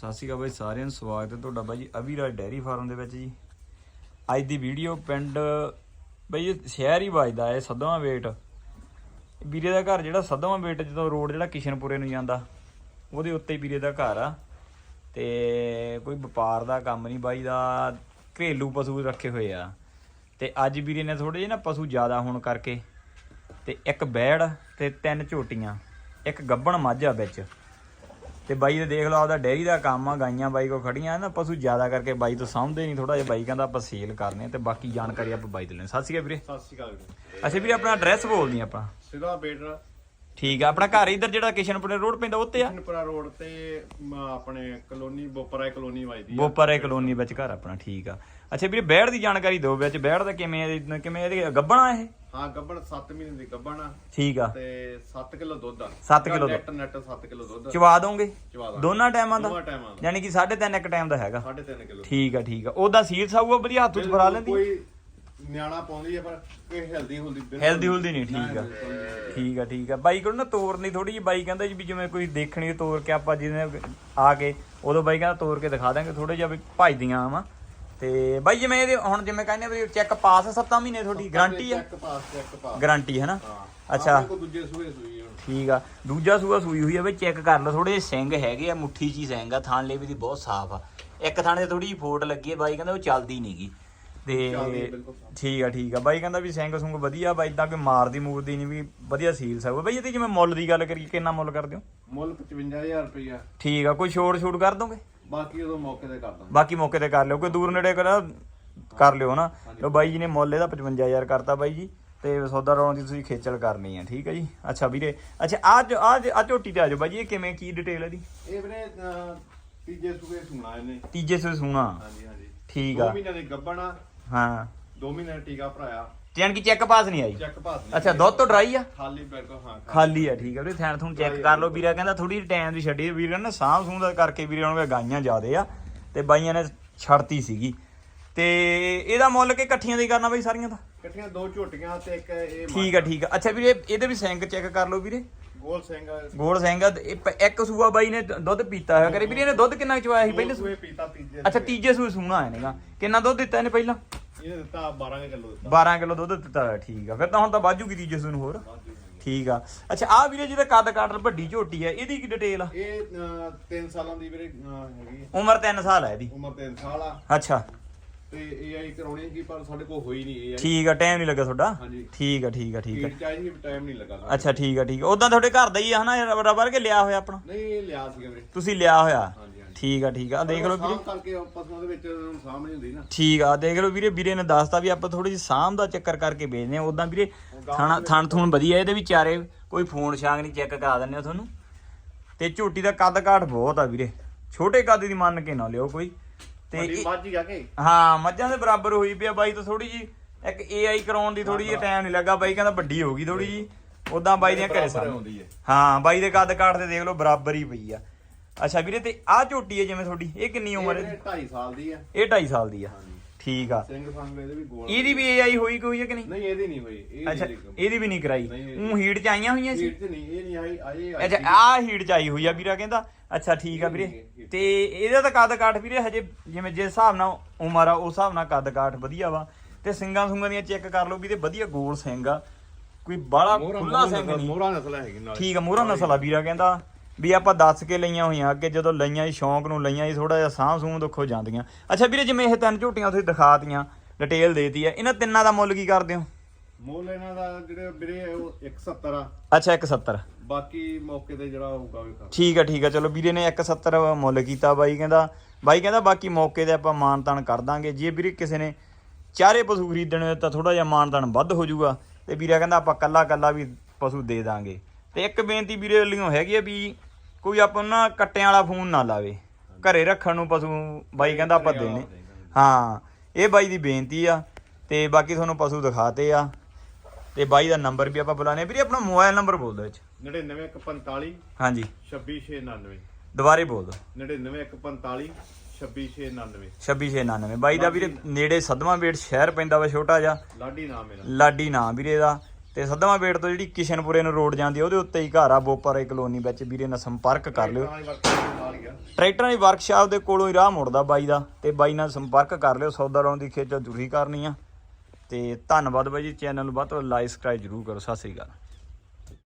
ਸਤਿ ਸ਼੍ਰੀ ਅਕਾਲ ਬਾਈ, ਸਾਰਿਆਂ ਨੂੰ ਸਵਾਗਤ ਹੈ ਤੁਹਾਡਾ ਬਾਈ ਜੀ ਅਭਿਰਾਜ ਡੈਰੀ ਫਾਰਮ ਦੇ ਵਿੱਚ ਜੀ। ਅੱਜ ਦੀ ਵੀਡੀਓ ਪਿੰਡ ਬਾਈ ਸ਼ਹਿਰ ਹੀ ਵੱਜਦਾ ਹੈ ਸੱਦਵਾਂ ਵੇਟ ਵੀਰੇ ਦਾ ਘਰ ਜਿਹੜਾ ਸੱਦਵਾਂ ਵੇਟ ਜਦੋਂ ਰੋਡ ਜਿਹੜਾ ਕਿਸ਼ਨਪੁਰੇ ਨੂੰ ਜਾਂਦਾ, ਉਹਦੇ ਉੱਤੇ ਹੀ ਵੀਰੇ ਦਾ ਘਰ ਆ। ਤੇ ਕੋਈ ਵਪਾਰ ਦਾ ਕੰਮ ਨਹੀਂ ਬਾਈ ਦਾ, ਘਰੇਲੂ ਪਸ਼ੂ ਰੱਖੇ ਹੋਏ ਆ। ਤੇ ਅੱਜ ਵੀਰੇ ਨੇ ਥੋੜੇ ਜਿਹੇ ਨਾ ਪਸ਼ੂ ਜ਼ਿਆਦਾ ਹੋਣ ਕਰਕੇ, ਤੇ ਇੱਕ ਬੈੜ ਤੇ ਤਿੰਨ ਝੋਟੀਆਂ, ਇੱਕ ਗੱਬਣ ਮੱਝ ਆ ਵਿੱਚ। ਤੇ ਬਾਈ ਦੇ ਦੇਖ ਲਓ ਆਪਦਾ ਡੈਰੀ ਦਾ ਕੰਮ ਆ ਗਾਈਆਂ ਬਾਈ ਕੋ ਖੜੀਆਂ ਨਾ ਪਸ਼ੂ ਜ਼ਿਆਦਾ ਕਰਕੇ ਬਾਈ ਤੋਂ ਸਾਂਭਦੇ ਨਹੀਂ ਥੋੜਾ ਜਿਹਾ ਬਾਈ ਕਹਿੰਦਾ ਆਪਾਂ ਸੇਲ ਕਰਨੇ ਤੇ ਬਾਕੀ ਜਾਣਕਾਰੀ ਆਪਾਂ ਬਾਈ ਤੋਂ ਲੈਣੀ। ਸਤਿ ਸ਼੍ਰੀ ਅਕਾਲ ਵੀਰੇ। ਸਤਿ ਸ਼੍ਰੀ ਅਕਾਲ ਵੀਰੇ। ਅੱਛਾ ਵੀਰੇ ਆਪਣਾ ਐਡਰੈਸ ਬੋਲਦੀ ਆਪਾਂ। ਸਿੱਧਾ ਬੇਟਰ ਠੀਕ ਆ ਆਪਣਾ ਘਰ ਇੱਧਰ ਜਿਹੜਾ ਕਿਸ਼ਨਪੁਰੇ ਰੋਡ ਪੈਂਦਾ ਉੱਤੇ ਆ? ਕਿਸ਼ਨਪੁਰਾ ਰੋਡ ਤੇ ਮ, ਆਪਣੇ ਕਲੋਨੀ ਬੋਪਰਾ ਕਲੋਨੀ ਵਜਦੀ ਆ। ਬੋਪਰੇ ਕਲੋਨੀ ਵਿੱਚ ਘਰ ਆਪਣਾ ਠੀਕ ਆ। ਅੱਛਾ ਵੀਰੇ ਬੈੜ ਦੀ ਜਾਣਕਾਰੀ ਦਿਓ ਵਿੱਚ ਬੈੜ ਦਾ ਕਿਵੇਂ ਆ, ਕਿਵੇਂ ਇਹਦੀ ਗੱਬਣਾ ਇਹ? ਹਾਂ ਗੱਬਣ 7 ਮਹੀਨੇ ਦੀ ਗੱਬਣ ਆ। ਠੀਕ ਆ। ਤੇ 7 ਕਿਲੋ ਦੁੱਧ ਆ। ਸੱਤ ਕਿੱਲੋ ਨੈਟ ਨੈਟ 7 ਕਿਲੋ ਦੁੱਧ ਆ। ਚਵਾ ਦੋਗੇ? ਚਵਾ ਦਾਂਗੇ। ਦੋਨਾਂ ਟਾਈਮਾਂ ਦਾ? ਦੋਵਾਂ ਟਾਈਮਾਂ ਦਾ। ਯਾਨੀ ਕਿ 3.5 ਇੱਕ ਟਾਈਮ ਦਾ ਹੈਗਾ। 3.5 ਕਿਲੋ ਠੀਕ ਆ ਠੀਕ ਆ। ਉਹਦਾ ਸੀਲ ਸਾਊਗਾ ਵਧੀਆ ਹੱਥ ਉੱਤੇ ਫਰਾ ਲੈਂਦੀ ਕੋਈ ਨਿਆਣਾ ਪਾਉਂਦੀ ਆ ਪਰ ਕੋਈ ਹੈਲਦੀ ਬਿਲਕੁਲ ਹੈਲਦੀ ਹੁਲਦੀ ਨਹੀਂ ਠੀਕ ਆ। ਠੀਕ ਆ ਠੀਕ ਆ। ਬਾਈ ਕੋਲ ਨਾ ਤੋਰਨੀ ਥੋੜੀ ਜਿਹੀ ਬਾਈ ਕਹਿੰਦਾ ਜੀ ਵੀ ਜਿਵੇਂ ਕੋਈ ਦੇਖਣੀ ਤੋਰ ਕੇ ਆਪਾਂ ਜਿਹਨੇ ਆ ਕੇ ਉਦੋਂ ਬਾਈ ਕਹਿੰਦਾ ਤੋਰ ਕੇ ਦਿਖਾ ਦਾਂਗੇ ਥੋੜੇ ਜਿਹਾ ਵੀ ਭਜਦੀਆਂ ਆਵਾਂ ਤੇ ਬਾਈ ਜਿਵੇਂ ਇਹਦੇ ਹੁਣ ਜਿਵੇਂ ਕਹਿੰਦੇ ਵੀ ਚੈੱਕ ਪਾਸ 7 ਮਹੀਨੇ ਤੁਹਾਡੀ ਗਾਰੰਟੀ ਆ? Check pass check pass guarantee ਹੈ ਨਾ? ਹਾਂ। ਅੱਛਾ। ਕੋਲ ਦੂਜੇ ਸੂਏ ਸੂਈ ਹੁਣ ਠੀਕ ਆ। ਦੂਜਾ ਸੂਆ ਸੂਈ ਹੋਈ ਆ ਬਈ ਚੈੱਕ ਕਰ ਲਓ ਥੋੜੇ ਜਿਹੇ ਸਿੰਘ ਹੈਗੇ ਆ ਮੁੱਠੀ ਚ ਹੀ ਸਿੰਘ ਆ ਥਾਣ ਲਈ ਵੀ ਦੀ ਬਹੁਤ ਸਾਫ਼ ਆ। ਇੱਕ ਥਾਣੇ ਤੇ ਥੋੜੀ ਜਿਹੀ ਫੋਟ ਲੱਗੀ ਆ ਬਾਈ ਕਹਿੰਦਾ ਉਹ ਚੱਲਦੀ ਨਹੀਂਗੀ ਤੇ। ਠੀਕ ਆ ਠੀਕ ਆ। ਬਾਈ ਕਹਿੰਦਾ ਵੀ ਸਿੰਘ ਸੁੰਗ ਵਧੀਆ ਬਾਈ ਇਦਾਂ ਕੋਈ ਮਾਰਦੀ ਮੂਰਦੀ ਨਹੀਂ ਵੀ ਵਧੀਆ ਸੀਲ ਸਕੋ ਬਾਈ ਇਹਦੀ ਜਿਵੇਂ ਮੁੱਲ ਦੀ ਗੱਲ ਕਰੀਏ ਕਿੰਨਾ ਮੁੱਲ ਕਰਦੇ ਹੋ? ਮੁੱਲ 55000 ਰੁਪਇਆ ਠੀਕ ਆ ਕੋਈ ਛੋੜ ਛੋੜ ਕਰ ਦੋਗੇ? ਬਾਕੀ ਉਦੋਂ ਮੌਕੇ ਤੇ ਕਰ ਦਾਂਗੇ। ਬਾਕੀ ਮੌਕੇ ਤੇ ਕਰ ਲਿਓ ਕੋਈ ਦੂਰ ਨੇੜੇ ਕਰ ਕਰ ਲਿਓ ਨਾ। ਲੋ ਬਾਈ ਜੀ ਨੇ ਮੁੱਲ ਇਹਦਾ 55000 ਕਰਤਾ ਬਾਈ ਜੀ ਤੇ ਸੌਦਾ ਰੌਣ ਦੀ ਤੁਸੀਂ ਖੇਚਲ ਕਰਨੀ ਆ ਠੀਕ ਆ ਜੀ? ਅੱਛਾ ਵੀਰੇ ਅੱਛਾ ਅੱਜ ਅੱਜ ਆ ਝੋਟੀ ਤੇ ਆ ਜਾਓ ਬਾਈ ਇਹ ਕਿਵੇਂ ਕੀ ਡਿਟੇਲ ਹੈ ਦੀ ਇਹ ਵੀਰੇ ਤੀਜੇ ਸੂਏ ਸੁਣਾ ਇਹਨੇ। ਤੀਜੇ ਸੂ ਸੂਣਾ। ਹਾਂਜੀ ਹਾਂਜੀ। ਠੀਕ ਆ। ਮਹੀਨੇ ਦੀ ਗੱਬਣਾ ਹਾਂ। ਦੋ ਮਹੀਨੇ ਦਾ ਟੀਕਾ ਭਰਾਇਆ। ਜਾਨ ਕੀ ਚੈੱਕ ਪਾਸ ਨਹੀਂ ਆਈ? ਚੈੱਕ ਪਾਸ ਨਹੀਂ ਅੱਛਾ ਦੁੱਧ ਤੋਂ ਡਰਾਈ ਆ? ਖਾਲੀ ਬਿਲਕੁਲ ਹਾਂ ਖਾਲੀ। ਆ ਠੀਕ ਆ ਵੀਰੇ ਥੈਣ ਥੂਣ ਚੈੱਕ ਕਰ ਲਓ ਵੀਰਾ ਕਹਿੰਦਾ ਥੋੜੀ ਟਾਈਮ ਦੀ ਛੱਡੀ ਵੀਰ ਨੇ ਸਾਂਭ ਸੂੰਹ ਦਾ ਕਰਕੇ ਵੀਰੇ ਉਹਨਾਂ ਦੇ ਗਾਈਆਂ ਜ਼ਿਆਦੇ ਆ ਤੇ ਬਾਈਆਂ ਨੇ ਛੱਡਤੀ ਸੀਗੀ। ਤੇ ਇਹਦਾ ਮੁੱਲ ਕਿ ਇਕੱਠੀਆਂ ਦੀ ਕਰਨਾ ਬਾਈ ਸਾਰੀਆਂ ਦਾ? ਇਕੱਠੀਆਂ ਦੋ ਝੋਟੀਆਂ ਤੇ ਇੱਕ ਇਹ ਠੀਕ ਆ ਠੀਕ ਆ। ਅੱਛਾ ਵੀਰੇ ਇਹਦੇ ਵੀ ਸਿੰਕ ਚੈੱਕ ਕਰ ਲਓ ਵੀਰੇ। ਗੋਲ ਸਿੰਘ ਗੋਲ ਸਿੰਘ ਇੱਕ ਸੂਆ ਬਾਈ ਨੇ ਦੁੱਧ ਪੀਤਾ ਹੋਇਆ ਕਰੇ। ਵੀਰੇ ਇਹਨੇ ਦੁੱਧ ਕਿੰਨਾ ਚਵਾਇਆ ਸੀ ਪਹਿਲੇ ਸੂਏ ਪੀਤਾ ਤੀਜੇ ਅੱਛਾ ਤੀਜੇ ਸੂਏ ਸੂਣਾ ਆਇਆ ਨੇਗਾ ਕਿੰਨਾ ਦੁੱਧ ਦਿੱਤਾ ਇਹਨੇ ਪਹਿਲਾਂ? ਇਹ ਦਿੱਤਾ 12 ਕਿਲੋ ਦਿੱਤਾ। 12 ਕਿਲੋ ਦੁੱਧ ਦਿੱਤਾ ਹੋਇਆ ਠੀਕ ਆ। ਫਿਰ ਤਾਂ ਹੁਣ ਤਾਂ ਬਾਜੂਗੀ ਤੀਜੇ ਸੂਏ ਨੂੰ ਹੋਰ। ਠੀਕ ਆ। ਅੱਛਾ ਆ ਵੀਰੇ ਜਿਹੜਾ ਕੱਦ ਕਾਟਰ ਵੱਡੀ ਝੋਟੀ ਆ ਇਹਦੀ ਕੀ ਡਿਟੇਲ ਆ? ਇਹ 3 ਸਾਲਾਂ ਦੀ ਵੀਰੇ ਅਹ, ਹੈਗੀ। ਉਮਰ 3 ਸਾਲ ਹੈ ਇਹਦੀ। ਉਮਰ 3 ਸਾਲ ਆ। ਅੱਛਾ। ਤੇ ਏਆਈ ਕਰਾਉਣੀ ਸੀ ਪਰ ਸਾਡੇ ਕੋਲ ਹੋਈ ਨਹੀਂ ਏਆਈ ਠੀਕ ਆ ਟਾਈਮ ਨਹੀਂ ਲੱਗਾ ਤੁਹਾਡਾ? ਹਾਂਜੀ। ਠੀਕ ਆ ਠੀਕ ਆ ਠੀਕ ਆ। ਚਾਹੀਦੀ ਟਾਈਮ ਨਹੀਂ ਲੱਗਾ ਸਾਨੂੰ। ਅੱਛਾ ਠੀਕ ਆ ਠੀਕ ਆ। ਉਦਾਂ ਤੁਹਾਡੇ ਘਰ ਦਾ ਹੀ ਆ ਹਨਾ? ਰਬਰ ਕੇ ਲਿਆ ਹੋਇਆ ਆਪਣਾ? ਨਹੀਂ ਇਹ ਲਿਆ ਸੀਗਾ ਵੀਰੇ। ਤੁਸੀਂ ਲਿਆ ਹੋਇਆ? ਠੀਕ ਆ ਠੀਕ ਆ। ਆਹ ਦੇਖ ਲਓ ਵੀਰੇ। ਸਾਂਭ ਕਰਕੇ ਉਹ ਪਸ਼ੂਆਂ ਦੇ ਵਿੱਚ ਸਾਂਭ ਨਹੀਂ ਹੁੰਦੀ ਨਾ। ਠੀਕ ਆ ਦੇਖ ਲਓ ਵੀਰੇ ਵੀਰੇ ਨੇ ਦੱਸਤਾ ਵੀ ਆਪਾਂ ਥੋੜੀ ਜਿਹੀ ਸਾਂਭ ਦਾ ਚੱਕਰ ਕਰਕੇ ਵੇਚਦੇ ਆ ਉਦਾਂ ਵੀਰੇ ਥਾਣਾ ਥਣ ਥੂਣ ਵਧੀਆ ਇਹਦੇ ਵੀ ਚਾਰੇ ਕੋਈ ਫੋਨ ਛਾਂਗ ਨਹੀਂ ਚੈੱਕ ਕਰਾ ਦਿੰਨੇ ਆ ਤੁਹਾਨੂੰ। ਤੇ ਝੋਟੀ ਦਾ ਕੱਦ ਕਾਠ ਬਹੁਤ ਆ ਵੀਰੇ। ਛੋਟੇ ਕੱਦ ਦੀ ਮੰਨ ਕੇ ਨਾ ਲਿਓ ਕੋਈ। ਤੇ ਵੱਡੀ ਇਹ- ਮੱਝ ਹੀ ਆ ਕੇ। ਹਾਂ ਮੱਝਾਂ ਦੇ ਬਰਾਬਰ ਹੋਈ ਪਿਆ ਬਾਈ ਤਾਂ ਥੋੜੀ ਜੀ ਇੱਕ ਏਆਈ ਕਰਾਉਣ ਦੀ ਥੋੜੀ ਜਿਹੀ ਟਾਈਮ ਨਹੀਂ ਲੱਗਾ। ਬਾਈ ਕਹਿੰਦਾ ਵੱਡੀ ਹੋ ਗਈ ਥੋੜੀ ਜੀ ਉਦਾਂ ਬਾਈ ਦੀਆਂ ਘਰੇ ਬਰਾਬਰ ਹਾਂ। ਬਾਈ ਦੇ ਕੱਦ ਕਾਠ ਤੇ ਦੇਖ ਲਓ ਬਰਾਬਰ ਹੀ ਪਈ ਆ। ਅੱਛਾ ਵੀਰੇ ਤੇ ਆਹ ਝੋਟੀ ਹੈ ਜਿਵੇਂ ਤੁਹਾਡੀ ਇਹ ਕਿੰਨੀ ਉਮਰ ਹੈ? ਇਹ 2.5 ਸਾਲ ਦੀ ਆ। ਇਹ 2.5 ਸਾਲ ਦੀ ਆ। ਠੀਕ ਆ। ਸਿੰਘ ਸੰਗ ਇਹਦੇ ਵੀ ਗੋਲ ਇਹਦੀ ਵੀ ਏਆਈ ਹੋਈ ਕੋਈ ਹੈ ਕਿ ਨਹੀਂ? ਨਹੀਂ ਇਹਦੀ ਨਹੀਂ ਹੋਈ। ਅੱਛਾ ਇਹਦੀ ਵੀ ਨਹੀਂ ਕਰਾਈ। ਉਹ ਹੀਟ ਚ ਆਈਆਂ ਹੋਈਆਂ ਸੀ? ਸੀਟ ਤੇ ਨਹੀਂ ਇਹ ਨਹੀਂ ਆਈ ਆਏ ਅੱਛਾ ਆਹ ਹੀਟ ਚ ਆਈ ਹੋਈ ਆ ਵੀਰਾ ਕਹਿੰਦਾ। ਅੱਛਾ ਠੀਕ ਆ ਵੀਰੇ। ਤੇ ਇਹਦਾ ਤਾਂ ਕੱਦ ਕਾਠ ਵੀਰੇ ਹਜੇ ਜਿਵੇਂ ਜਿਸ ਹਿਸਾਬ ਨਾਲ ਉਮਰ ਆ ਉਸ ਹਿਸਾਬ ਨਾਲ ਕੱਦ ਕਾਠ ਵਧੀਆ ਵਾ। ਤੇ ਸਿੰਗਾਂ ਸੁੰਗਾਂ ਦੀਆਂ ਚੈੱਕ ਕਰ ਲਓ ਵੀ ਤੇ ਵਧੀਆ ਗੋਲ ਸਿੰਘ ਆ। ਕੋਈ ਬਾਹਲਾ ਖੁੱਲਾ ਸਿੰਘ ਨਹੀਂ। ਮੋਹਰਾ ਨਸਲ ਹੈਗੀ ਨਾਲ। ਠੀਕ ਆ ਮੂਹਰਾ ਨਸਲ ਆ ਵੀਰਾ ਕਹਿੰਦਾ। ਵੀ ਆਪਾਂ ਦੱਸ ਕੇ ਲਈਆਂ ਹੋਈਆਂ ਅੱਗੇ ਜਦੋਂ ਲਈਆਂ ਸੀ ਸ਼ੌਂਕ ਨੂੰ ਲਈਆਂ ਸੀ ਥੋੜਾ ਜਿਹਾ ਸਾਂਭ ਸੂਹ ਦੁੱਖੋ ਜਾਂਦੀਆਂ। ਅੱਛਾ ਵੀਰੇ ਜਿਵੇਂ ਇਹ ਤਿੰਨ ਝੋਟੀਆਂ ਤੁਸੀਂ ਦਿਖਾਤੀਆਂ ਡਿਟੇਲ ਦੇਤੀ ਆ ਇਹਨਾਂ ਤਿੰਨਾਂ ਦਾ ਮੁੱਲ ਕੀ ਕਰਦੇ ਹੋ? ਮੁੱਲ ਇਹਨਾਂ ਦਾ ਜਿਹੜੇ ਵੀਰੇ ਉਹ 170 ਆ। ਅੱਛਾ 170 ਬਾਕੀ ਮੌਕੇ ਤੇ ਜਿਹੜਾ ਹੋਊਗਾ ਵੀ ਕਰ ਠੀਕ ਆ ਠੀਕ ਆ ਚਲੋ ਵੀਰੇ ਨੇ 170 ਮੁੱਲ ਕੀਤਾ ਬਾਈ ਕਹਿੰਦਾ। ਬਾਈ ਕਹਿੰਦਾ ਬਾਕੀ ਮੌਕੇ ਤੇ ਆਪਾਂ ਮਾਨ ਤਾਨ ਕਰ ਦਾਂਗੇ। ਜੇ ਵੀਰੇ ਕਿਸੇ ਨੇ ਚਾਰੇ ਪਸ਼ੂ ਖਰੀਦਣੇ ਤਾਂ ਥੋੜਾ ਜਿਹਾ ਮਾਨ ਤਾਨ ਵੱਧ ਹੋ ਜਾਊਗਾ। ਤੇ ਵੀਰਾ ਕਹਿੰਦਾ ਆਪਾਂ ਕੱਲਾ ਕੱਲਾ ਵੀ ਪਸ਼ੂ ਦੇ ਦਾਂਗੇ। ਤੇ ਇੱਕ ਬੇਨਤੀ ਵੀਰੇ ਵੱਲੋਂ ਹੈਗੀ ਆ ਵੀ ਕੋਈ ਆਪਾਂ ਨੂੰ ਨਾ ਕੱਟਿਆਂ ਵਾਲਾ ਫੋਨ ਨਾ ਲਾਵੇ। ਘਰੇ ਰੱਖਣ ਨੂੰ ਪਸ਼ੂ ਬਾਈ ਕਹਿੰਦਾ ਆਪਾਂ ਦੇਣੇ। ਹਾਂ ਇਹ ਬਾਈ ਦੀ ਬੇਨਤੀ ਆ ਤੇ ਬਾਕੀ ਤੁਹਾਨੂੰ ਪਸ਼ੂ ਦਿਖਾਤੇ ਆ। ਤੇ ਬਾਈ ਦਾ ਨੰਬਰ ਵੀ ਆਪਾਂ ਬੁਲਾਣੇ ਵੀਰੇ ਆਪਣਾ ਮੋਬਾਈਲ ਨੰਬਰ ਬੋਲ ਦਿਓ ਵਿੱਚ। 99145 ਹਾਂਜੀ। 26699 ਦੁਬਾਰੇ ਬੋਲ ਦਿਓ। 99145 26699 2699 ਬਾਈ ਦਾ ਵੀਰੇ ਨੇੜੇ ਸਦਮਾ ਬੇਟ ਸ਼ਹਿਰ ਪੈਂਦਾ ਵਾ ਛੋਟਾ ਜਿਹਾ। ਲਾਡੀ ਨਾਮ ਮੇਰਾ। ਲਾਡੀ ਨਾਂ ਵੀਰੇ ਦਾ। ਤੇ ਸਦਮਾ ਬੇਟ ਤੋਂ ਜਿਹੜੀ ਕਿਸ਼ਨਪੁਰੇ ਨੂੰ ਰੋਡ ਜਾਂਦੀ ਉਹਦੇ ਉੱਤੇ ਹੀ ਘਰ ਆ ਬੋਪਰੇ ਕਲੋਨੀ ਵਿੱਚ। ਵੀਰੇ ਨਾਲ ਸੰਪਰਕ ਕਰ ਲਿਓ। ਟਰੈਕਟਰਾਂ ਦੀ ਵਰਕਸ਼ਾਪ ਦੇ ਕੋਲੋਂ ਹੀ ਰਾਹ ਮੁੜਦਾ ਬਾਈ ਦਾ ਤੇ ਬਾਈ ਨਾਲ ਸੰਪਰਕ ਕਰ ਲਿਓ ਸੌਦਾ ਲਾਉਣ ਦੀ ਖੇਚਲ ਜ਼ਰੂਰੀ ਕਰਨੀ ਆ। ਤੇ ਧੰਨਵਾਦ ਬਾਈ ਜੀ ਚੈਨਲ ਨੂੰ ਵੱਧ ਤੋਂ ਲਾਈਕ ਸਬਸਕ੍ਰਾਈਬ ਜ਼ਰੂਰ ਕਰੋ ਸਤਿ ਸ੍ਰੀ ਅਕਾਲ।